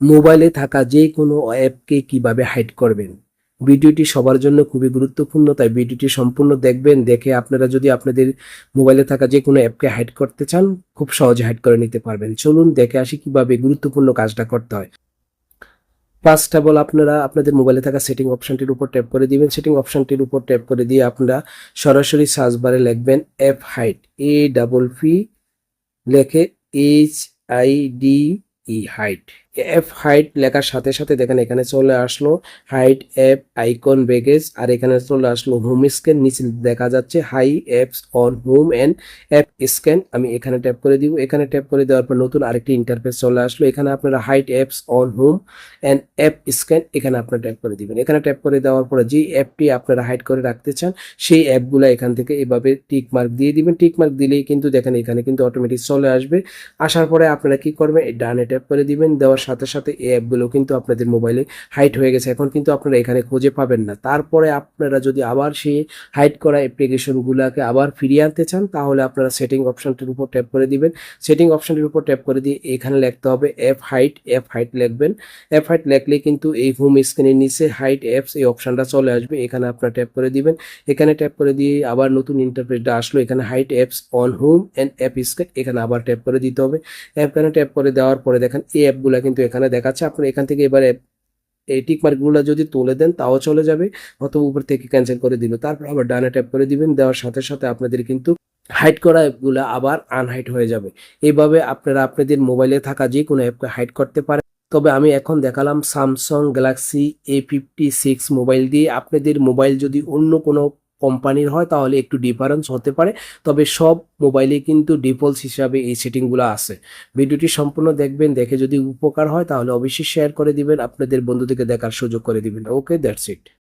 মোবাইলে থাকা যে কোনো অ্যাপকে কীভাবে হাইড করবেন? ভিডিওটি সবার জন্য খুবই গুরুত্বপূর্ণ, তাই ভিডিওটি সম্পূর্ণ দেখবেন। দেখে আপনারা যদি আপনাদের মোবাইলে থাকা যে কোনো অ্যাপকে হাইড করতে চান, খুব সহজে হাইড করে নিতে পারবেন। চলুন দেখে আসি কীভাবে গুরুত্বপূর্ণ কাজটা করতে হয়। ফার্স্ট অফ অল আপনারা আপনাদের মোবাইলে থাকা সেটিং অপশনটির উপর ট্যাপ করে দিবেন। সেটিং অপশনটির উপর ট্যাপ করে দিয়ে আপনারা সরাসরি সার্চ বারে লিখবেন app hide A double P লেখে H I D E hide F hide লেখার সাথে সাথে দেখেন এখানে চলে আসলো হাইট অ্যাপ আইকন ব্যাগেজ আর এখানে চলে আসলো হোম স্ক্যান নিচে দেখা যাচ্ছে hide apps on home and app scan আমি এখানে ট্যাপ করে দিব, এখানে ট্যাপ করে দেওয়ার পর নতুন আরেকটি ইন্টারফেস চলে আসলো, এখানে আপনারা hide apps on home and app scan এখানে আপনারা ট্যাপ করে দিবেন। এখানে ট্যাপ করে দেওয়ার পরে যে অ্যাপটি আপনারা হাইড করে রাখতে চান, সেই অ্যাপগুলো এখান থেকে এভাবে টিক মার্ক দিয়ে দিবেন। টিক মার্ক দিলেই কিন্তু দেখেন এখানে কিন্তু অটোমেটিক চলে আসবে। আসার পরে আপনারা কি করবেন, ডানে ট্যাপ করে দিবেন, দেওয়ার সাথে সাথে এই অ্যাপগুলো কিন্তু আপনাদের মোবাইলে হাইট হয়ে গেছে। এখন কিন্তু আপনারা এখানে খুঁজে পাবেন না। তারপরে আপনারা যদি আবার সেই হাইট করা অ্যাপ্লিকেশনগুলোকে আবার ফিরিয়ে আনতে চান, তাহলে আপনারা সেটিং অপশানটির উপর ট্যাপ করে দিবেন। সেটিং অপশানটির উপর ট্যাপ করে দিয়ে এখানে লিখতে হবে অ্যাপ হাইট অ্যাপ হাইট লিখবেন। অ্যাপ হাইট লিখলে কিন্তু এই হোম স্ক্রিনের নিচে হাইট অ্যাপস এই অপশানটা চলে আসবে। এখানে আপনারা ট্যাপ করে দিবেন। এখানে ট্যাপ করে দিয়ে আবার নতুন ইন্টারপ্রেটটা আসলো। এখানে hide apps on home and app screen এখানে আবার ট্যাপ করে দিতে হবে। এখানে ট্যাপ করে দেওয়ার পরে দেখেন এই অ্যাপগুলো কিন্তু এখানে দেখাচ্ছে আপনারা এখান থেকে এবারে এই টিক মার্কগুলো যদি তুলে দেন, তাও চলে যাবে। অথবা উপর থেকে ক্যান্সেল করে দিল। তারপর আবার ডানে ট্যাপ করে দিবেন। দেওয়ার সাথে সাথে আপনাদের কিন্তু হাইড করা অ্যাপগুলো আবার আনহাইড হয়ে যাবে। এইভাবে আপনারা আপনাদের মোবাইলে থাকা যে কোনো অ্যাপকে হাইড করতে পারেন। তবে আমি এখন দেখালাম Samsung Galaxy A fifty six mobile দিয়ে আপনাদের মোবাইল যদি অন্য কোনো কোম্পানির হয়, তাহলে একটু ডিফারেন্স হতে পারে। তবে সব মোবাইলে কিন্তু ডিফল্টস হিসাবে এই সেটিংগুলো আছে। ভিডিওটি সম্পূর্ণ দেখবেন, দেখে যদি উপকার হয়, তাহলে অবশ্যই শেয়ার করে দিবেন, আপনাদের বন্ধুদেরকে দেখার সুযোগ করে দিবেন। Okay that's it